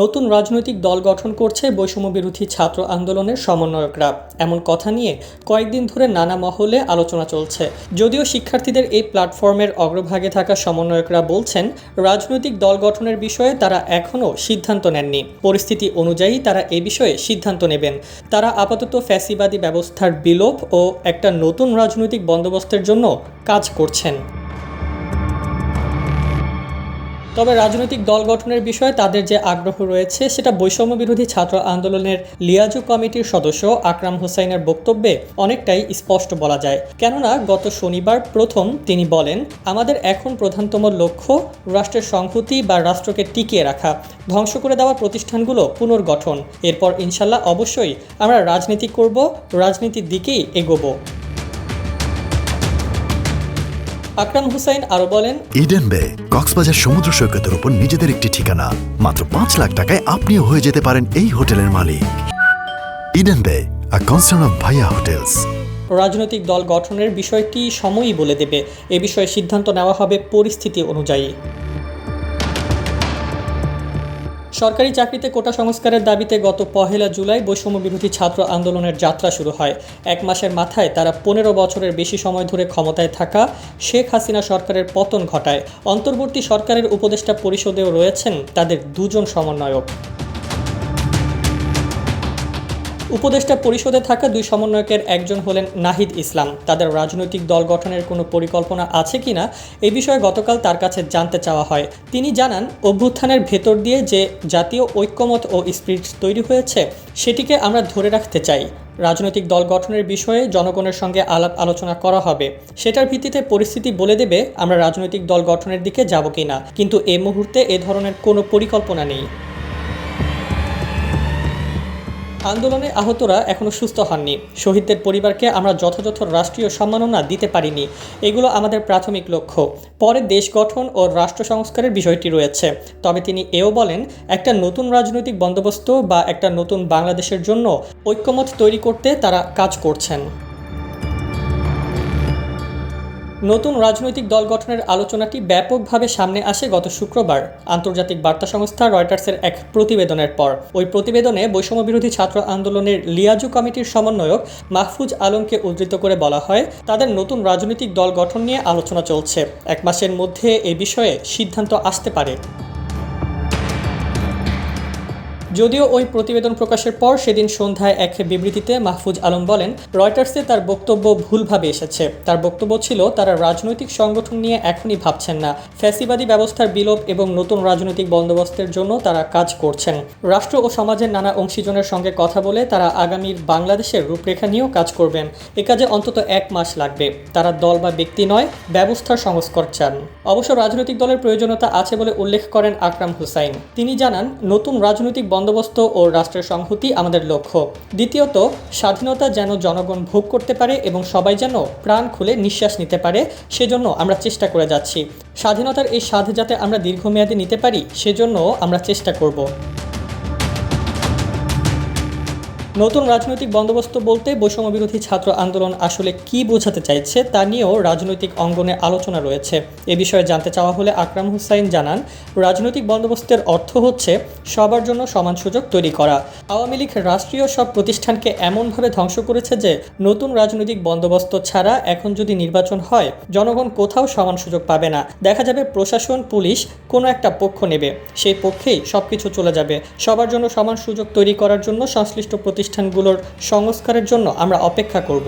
নতুন রাজনৈতিক দল গঠন করছে বৈষম্য বিরোধী ছাত্র আন্দোলনের সমন্বয়করা। এমন কথা নিয়ে কয়েকদিন ধরে নানা মহলে আলোচনা চলছে। যদিও শিক্ষার্থীদের এই প্ল্যাটফর্মের অগ্রভাগে থাকা সমন্বয়করা বলছেন, রাজনৈতিক দল গঠনের বিষয়ে তারা এখনও সিদ্ধান্ত নেননি। পরিস্থিতি অনুযায়ী তারা এ বিষয়ে সিদ্ধান্ত নেবেন। তারা আপাতত ফ্যাসিবাদী ব্যবস্থার বিলোপ ও একটা নতুন রাজনৈতিক বন্দোবস্তের জন্য কাজ করছেন। তবে রাজনৈতিক দল গঠনের বিষয়ে তাদের যে আগ্রহ রয়েছে, সেটা বৈষম্য বিরোধী ছাত্র আন্দোলনের লিয়াজু কমিটির সদস্য আকরাম হোসাইনের বক্তব্যে অনেকটাই স্পষ্ট বলা যায়। কেননা, গত শনিবার প্রথম তিনি বলেন, আমাদের এখন প্রধানতম লক্ষ্য রাষ্ট্রের সংহতি বা রাষ্ট্রকে টিকিয়ে রাখা, ধ্বংস করে দেওয়া প্রতিষ্ঠানগুলো পুনর্গঠন। এরপর ইনশাল্লাহ অবশ্যই আমরা রাজনীতি করব, রাজনীতির দিকেই এগোবো। আকরাম হুসাইন আরও বলেন ইডেন বে কক্সবাজার সমুদ্র সৈকতের উপর নিজেদের একটি ঠিকানা। মাত্র পাঁচ লাখ টাকায় আপনিও হয়ে যেতে পারেন এই হোটেলের মালিক। Eden Bay a concern of Bhaiya hotels রাজনৈতিক দল গঠনের বিষয়টি সময়ই বলে দেবে। এ বিষয়ে সিদ্ধান্ত নেওয়া হবে পরিস্থিতি অনুযায়ী। সরকারি চাকরিতে কোটা সংস্কারের দাবিতে গত পহেলা জুলাই বৈষম্য বিরোধী ছাত্র আন্দোলনের যাত্রা শুরু হয়। এক মাসের মাথায় তারা পনেরো বছরের বেশি সময় ধরে ক্ষমতায় থাকা শেখ হাসিনা সরকারের পতন ঘটায়। অন্তর্বর্তী সরকারের উপদেষ্টা পরিষদেও রয়েছেন তাদের দুজন সমন্বয়ক। উপদেষ্টা পরিষদে থাকা দুই সমন্বয়কের একজন হলেন নাহিদ ইসলাম। তাদের রাজনৈতিক দল গঠনের কোনো পরিকল্পনা আছে কিনা এ বিষয়ে গতকাল তার কাছে জানতে চাওয়া হয়। তিনি জানান, অভ্যুত্থানের ভেতর দিয়ে যে জাতীয় ঐক্যমত ও স্পিরিট তৈরি হয়েছে, সেটিকে আমরা ধরে রাখতে চাই। রাজনৈতিক দল গঠনের বিষয়ে জনগণের সঙ্গে আলাপ আলোচনা করা হবে। সেটার ভিত্তিতে পরিস্থিতি বলে দেবে আমরা রাজনৈতিক দল গঠনের দিকে যাব কিনা। কিন্তু এই মুহূর্তে এ ধরনের কোনো পরিকল্পনা নেই। আন্দোলনে আহতরা এখনও সুস্থ হননি। শহীদদের পরিবারকে আমরা যথাযথ রাষ্ট্রীয় সম্মাননা দিতে পারিনি। এগুলো আমাদের প্রাথমিক লক্ষ্য। পরে দেশ গঠন ও রাষ্ট্র সংস্কারের বিষয়টি রয়েছে। তবে তিনি এও বলেন, একটা নতুন রাজনৈতিক বন্দোবস্ত বা একটা নতুন বাংলাদেশের জন্য ঐক্যমত তৈরি করতে তারা কাজ করছেন। নতুন রাজনৈতিক দল গঠনের আলোচনাটি ব্যাপকভাবে সামনে আসে গত শুক্রবার। আন্তর্জাতিক বার্তা সংস্থা রয়টার্সের এক প্রতিবেদনের পর। ওই প্রতিবেদনে বৈষম্যবিরোধী ছাত্র আন্দোলনের লিয়াজু কমিটির সমন্বয়ক মাহফুজ আলমকে উদ্ধৃত করে বলা হয়, তাদের নতুন রাজনৈতিক দল গঠন নিয়ে আলোচনা চলছে। এক মাসের মধ্যে এ বিষয়ে সিদ্ধান্ত আসতে পারে। যদিও ওই প্রতিবেদন প্রকাশের পর সেদিন সন্ধ্যায় এক বিবৃতিতে মাহফুজ আলম বলেন, রয়টার্সে তার বক্তব্য ভুলভাবে এসেছে। তার বক্তব্য ছিল, তারা রাজনৈতিক সংগঠন নিয়ে এখনই ভাবছেন না। ফ্যাসিবাদী ব্যবস্থার বিলোপ এবং নতুন রাজনৈতিক বন্দোবস্তের জন্য তারা কাজ করছেন। রাষ্ট্র ও সমাজের নানা অংশীজনের সঙ্গে কথা বলে তারা আগামীর বাংলাদেশের রূপরেখা নিয়েও কাজ করবেন। এ কাজে অন্তত এক মাস লাগবে। তারা দল বা ব্যক্তি নয় ব্যবস্থার সংস্কার চান। অবশ্য রাজনৈতিক দলের প্রয়োজনীয়তা আছে বলে উল্লেখ করেন আকরাম হুসাইন। তিনি জানান, নতুন রাজনৈতিক বন্দোবস্ত ও রাষ্ট্রের সংহতি আমাদের লক্ষ্য। দ্বিতীয়ত, স্বাধীনতা যেন জনগণ ভোগ করতে পারে এবং সবাই যেন প্রাণ খুলে নিঃশ্বাস নিতে পারে, সেজন্য আমরা চেষ্টা করে যাচ্ছি। স্বাধীনতার এই স্বাদ যাতে আমরা দীর্ঘমেয়াদে নিতে পারি সেজন্য আমরা চেষ্টা করব। নতুন রাজনৈতিক বন্দোবস্ত বলতে বৈষম্য বিরোধী ছাত্র আন্দোলন আসলে কি বোঝাতে চাইছে তা নিয়েও রাজনৈতিক অঙ্গনে আলোচনা রয়েছে। এ বিষয়ে জানতে চাওয়া হলে আকরাম হুসাইন জানান, রাজনৈতিক বন্দোবস্তের অর্থ হচ্ছে সবার জন্য সমান সুযোগ তৈরি করা। আওয়ামী লীগ রাষ্ট্রীয় সব প্রতিষ্ঠানকে এমনভাবে ধ্বংস করেছে যে নতুন রাজনৈতিক বন্দোবস্ত ছাড়া এখন যদি নির্বাচন হয়, জনগণ কোথাও সমান সুযোগ পাবে না। দেখা যাবে প্রশাসন, পুলিশ কোনো একটা পক্ষ নেবে। সেই পক্ষেই সব কিছু চলে যাবে। সবার জন্য সমান সুযোগ তৈরি করার জন্য সংশ্লিষ্ট প্রতিষ্ঠানগুলোর সংস্কারের জন্য আমরা অপেক্ষা করব।